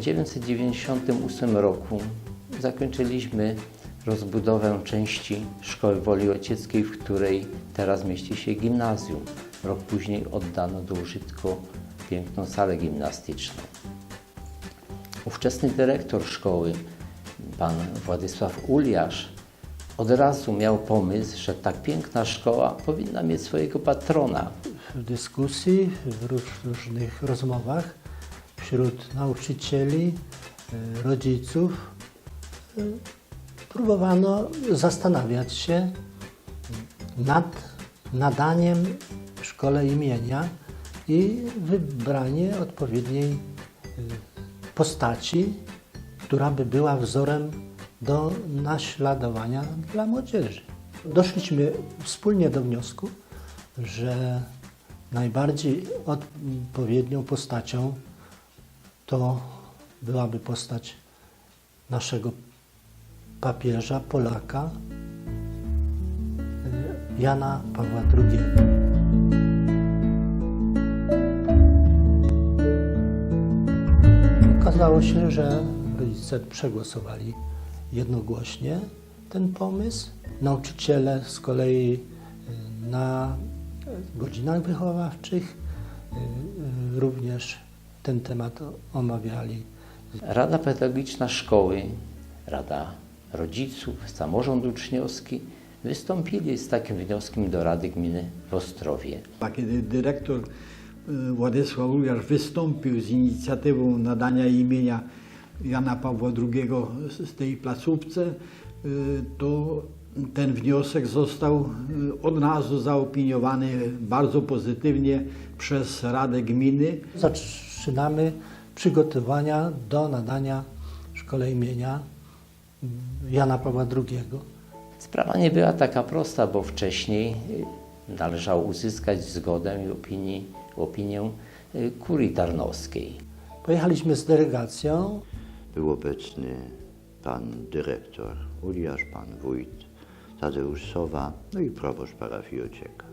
1998 roku zakończyliśmy rozbudowę części Szkoły Woli Ojcieckiej, w której teraz mieści się gimnazjum. Rok później oddano do użytku piękną salę gimnastyczną. Ówczesny dyrektor szkoły, pan Władysław Uliasz, od razu miał pomysł, że tak piękna szkoła powinna mieć swojego patrona. w dyskusji, w róż- różnych rozmowach wśród nauczycieli, y, rodziców y, próbowano zastanawiać się nad nadaniem szkole imienia i wybranie odpowiedniej y, postaci, która by była wzorem do naśladowania dla młodzieży. Doszliśmy wspólnie do wniosku, że najbardziej odpowiednią postacią to byłaby postać naszego papieża, Polaka, y, Jana Pawła II. Okazało się, że rodzice przegłosowali jednogłośnie ten pomysł. Nauczyciele z kolei y, na godzinach wychowawczych y, również ten temat omawiali. Rada Pedagogiczna Szkoły, Rada Rodziców, Samorząd Uczniowski wystąpili z takim wnioskiem do Rady Gminy w Ostrowie. A kiedy dyrektor y, Władysław Uliarz wystąpił z inicjatywą nadania imienia Jana Pawła II z- tej placówce, y, to ten wniosek został y, od razu zaopiniowany bardzo pozytywnie przez Radę Gminy. Zaczynamy przygotowania do nadania szkole imienia Jana Pawła II. Sprawa nie była taka prosta, bo wcześniej y, należało uzyskać zgodę i opinię, opinię y, kurii tarnowskiej. Pojechaliśmy z delegacją Był obecny pan dyrektor Uliasz, pan wójt Tadeusz Sowa, no i proboszcz parafii Ocieka.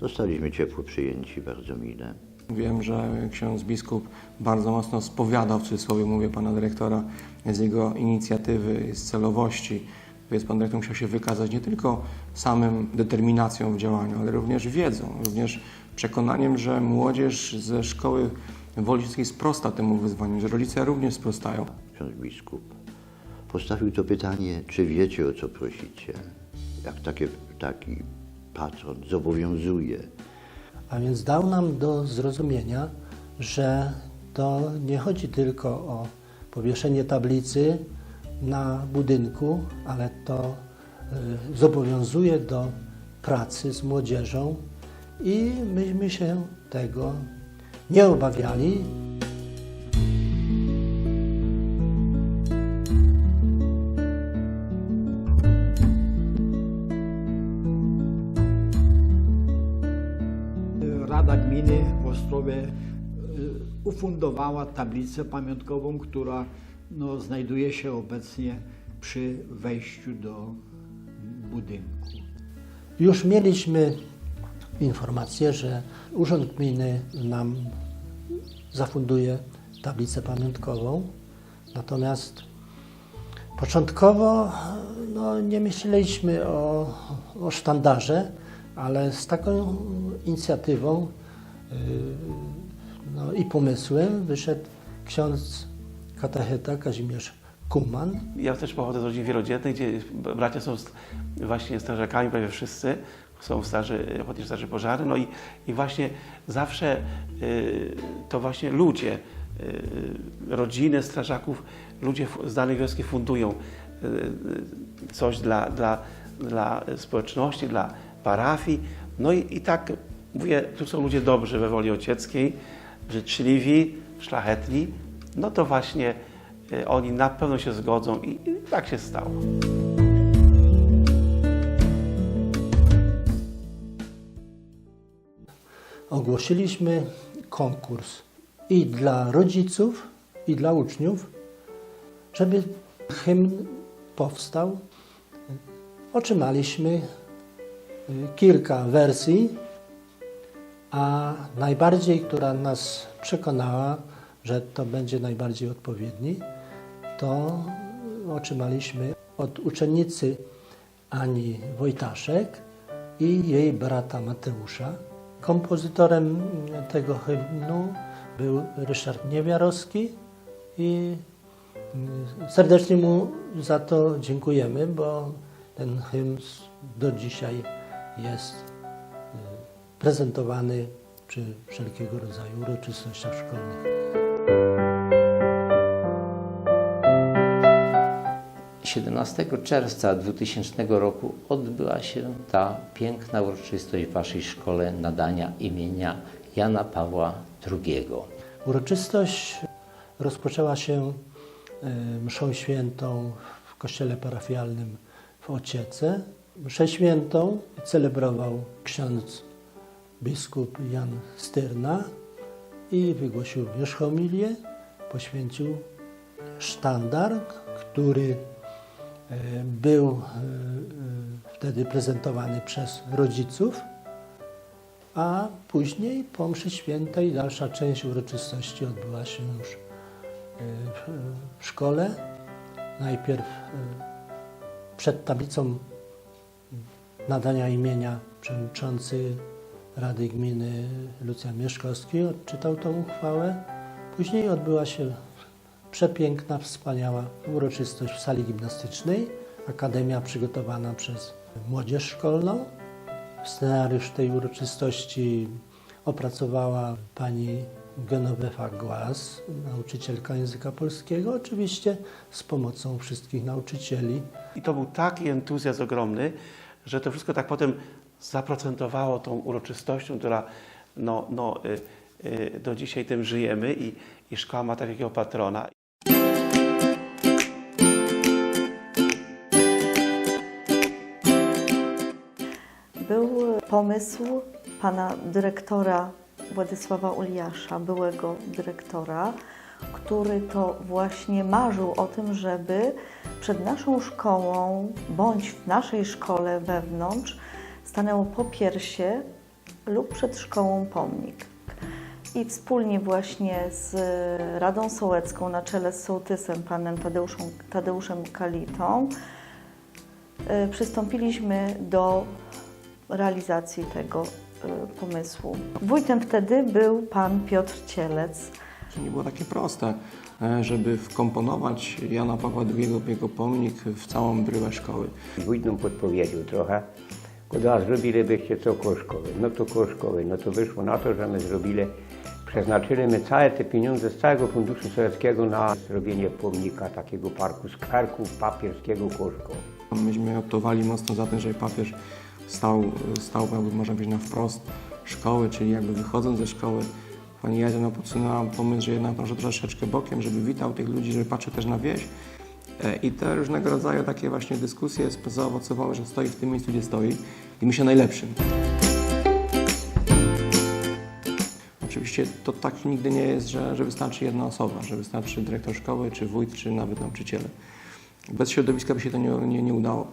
Zostaliśmy ciepło przyjęci, bardzo mile. Wiem, że ksiądz biskup bardzo mocno spowiadał, w cudzysłowie mówię, pana dyrektora z jego inicjatywy, z celowości. Więc pan dyrektor musiał się wykazać nie tylko samym determinacją w działaniu, ale również wiedzą, również przekonaniem, że młodzież ze szkoły Wolickiej sprosta temu wyzwaniu, że rodzice również sprostają. Ksiądz biskup postawił to pytanie, czy wiecie o co prosicie? Jak takie, taki patron zobowiązuje. A więc dał nam do zrozumienia, że to nie chodzi tylko o powieszenie tablicy na budynku, ale to y, zobowiązuje do pracy z młodzieżą i myśmy się tego nie obawiali. Rada Gminy w Ostrowie y, ufundowała tablicę pamiątkową, która no, znajduje się obecnie przy wejściu do budynku. Już mieliśmy informację, że Urząd Gminy nam zafunduje tablicę pamiątkową. Natomiast początkowo no, nie myśleliśmy o, o sztandarze, ale z taką inicjatywą yy, no, i pomysłem wyszedł ksiądz katecheta Kazimierz Kuman, Ja też pochodzę z rodzin wielodzietnych, gdzie bracia są właśnie strażakami, prawie wszyscy są w straży, ochotniczej straży pożarnej. No i, i właśnie zawsze y, to właśnie ludzie, y, rodziny strażaków, ludzie z danej wioski fundują y, y, coś dla, dla, dla społeczności, dla parafii. No i, i tak mówię, tu są ludzie dobrzy we woli ocieckiej, życzliwi, szlachetni. No to właśnie y, oni na pewno się zgodzą i, i tak się stało. ogłosiliśmy konkurs i dla rodziców, i dla uczniów, żeby hymn powstał. Otrzymaliśmy kilka wersji, a najbardziej, która nas przekonała, że to będzie najbardziej odpowiedni, to otrzymaliśmy od uczennicy Ani Wojtaszek i jej brata Mateusza. Kompozytorem tego hymnu był Ryszard Niewiarowski i serdecznie mu za to dziękujemy, bo ten hymn do dzisiaj jest y, prezentowany przy wszelkiego rodzaju uroczystościach szkolnych. 17 czerwca 2000 roku odbyła się ta piękna uroczystość w Waszej szkole nadania imienia Jana Pawła II. Uroczystość rozpoczęła się y, mszą świętą w kościele parafialnym w Ociece. Mszę świętą celebrował ksiądz biskup Jan Styrna i wygłosił wierzchomilię, poświęcił sztandar, który e, był e, e, wtedy prezentowany przez rodziców, a później po mszy świętej dalsza część uroczystości odbyła się już w, szkole. Najpierw przed tablicą nadania imienia przewodniczący Rady Gminy Lucjan Mieszkowski odczytał tą uchwałę. Później odbyła się przepiękna, wspaniała uroczystość w sali gimnastycznej. Akademia przygotowana przez młodzież szkolną. Scenariusz tej uroczystości opracowała pani Genovefa Głaz, nauczycielka języka polskiego, oczywiście z pomocą wszystkich nauczycieli. I to był taki entuzjazm ogromny, że to wszystko tak potem zaprocentowało tą uroczystością, która no, no, y, y, do dzisiaj tym żyjemy i, i szkoła ma takiego patrona. Był pomysł pana dyrektora Władysława Uliasza, byłego dyrektora, który to właśnie marzył o tym, żeby przed naszą szkołą bądź w naszej szkole wewnątrz stanęło po piersie lub przed szkołą pomnik. I wspólnie właśnie z Radą Sołecką na czele z sołtysem panem Tadeuszem, Tadeuszem Kalitą y, przystąpiliśmy do realizacji tego y, pomysłu. Wójtem wtedy był pan Piotr Cielec. To nie było takie proste, e, żeby wkomponować Jana Pawła II w jego pomnik w całą bryłę szkoły. Wójt nam podpowiedział trochę, a zrobilibyście co koło szkoły. No to koło szkoły. No to wyszło na to, że my zrobili, przeznaczyli my całe te pieniądze z całego Funduszu Sowieckiego na zrobienie pomnika, takiego parku skwerku papierskiego koło szkoły. Myśmy optowali mocno za tym, żeby papież stał, stał jakby można powiedzieć, na wprost szkoły, czyli jakby wychodząc ze szkoły, pani Jadzia nam podsunęła pomysł, że jednak może troszeczkę bokiem, żeby witał tych ludzi, żeby patrzył też na wieś. E, I te różnego rodzaju takie właśnie dyskusje zaowocowały, że stoi w tym miejscu, gdzie stoi i myślę najlepszym. Oczywiście to tak nigdy nie jest, że, że wystarczy jedna osoba, że wystarczy dyrektor szkoły, czy wójt, czy nawet nauczyciele. Bez środowiska by się to nie, nie, nie udało.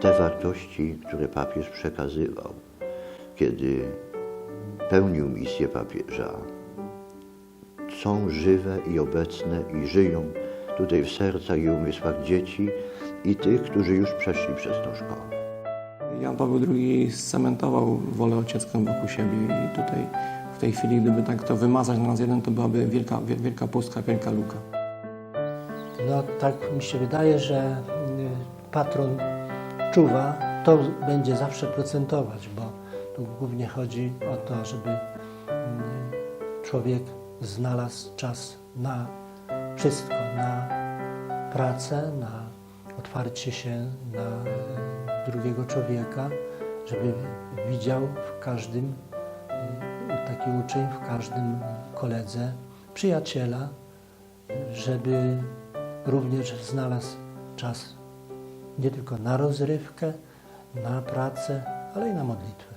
Te wartości, które papież przekazywał, kiedy pełnił misję papieża, są żywe i obecne i żyją tutaj w sercach i umysłach dzieci i tych, którzy już przeszli przez tą szkołę. Jan Paweł II scementował wolę ociecką wokół siebie i tutaj w tej chwili, gdyby tak to wymazać na raz jeden, to byłaby wielka, wie- wielka pustka, wielka luka. No tak mi się wydaje, że y, patron czuwa, to będzie zawsze procentować, bo tu głównie chodzi o to, żeby y, człowiek znalazł czas na wszystko, na pracę, na otwarcie się na y, drugiego człowieka, żeby widział w każdym y, taki uczeń, w każdym koledze przyjaciela, żeby również znalazł czas nie tylko na rozrywkę, na pracę, ale i na modlitwę.